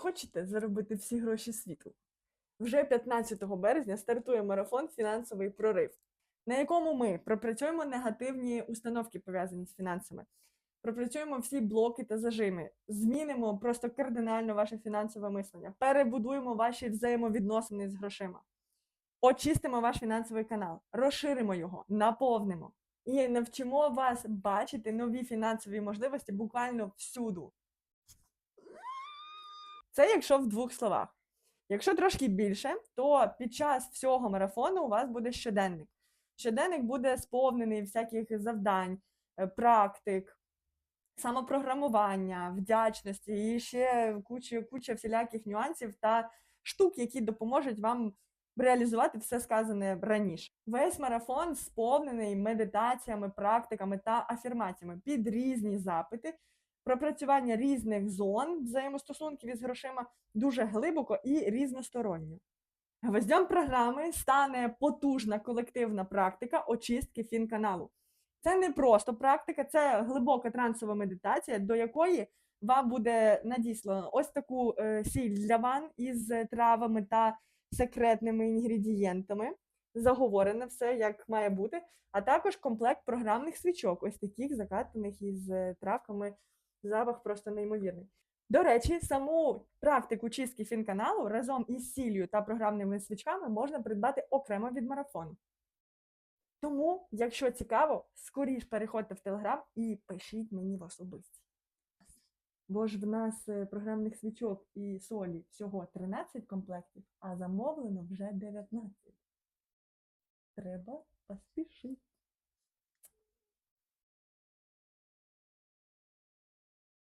Хочете заробити всі гроші світу? Вже 15 березня стартує марафон Фінансовий прорив, на якому ми пропрацюємо негативні установки, пов'язані з фінансами, пропрацюємо всі блоки та зажими, змінимо просто кардинально ваше фінансове мислення, перебудуємо ваші взаємовідносини з грошима, очистимо ваш фінансовий канал, розширимо його, наповнимо. І навчимо вас бачити нові фінансові можливості буквально всюду. Це якщо в двох словах. Якщо трошки більше, то під час всього марафону у вас буде щоденник. Щоденник буде сповнений всяких завдань, е, практик, самопрограмування, вдячності і ще куча, куча всіляких нюансів та штук, які допоможуть вам реалізувати все сказане раніше. Весь марафон сповнений медитаціями, практиками та афірмаціями під різні запити, пропрацювання різних зон взаємостосунків із грошима дуже глибоко і різносторонньо. Гвоздем програми стане потужна колективна практика очистки фінканалу. Це не просто практика, це глибока трансова медитація, до якої вам буде надіслано ось таку е, сіль для ван із травами та секретними інгредієнтами. Заговорене все як має бути, а також комплект програмних свічок, ось таких закатаних із травками. Запах просто неймовірний. До речі, саму практику чистки фінканалу разом із сіллю та програмними свічками можна придбати окремо від марафону. Тому, якщо цікаво, скоріш переходьте в Телеграм і пишіть мені в особисті. Бо ж в нас е, програмних свічок і солі всього 13 комплектів, а замовлено вже 19. Треба поспішити.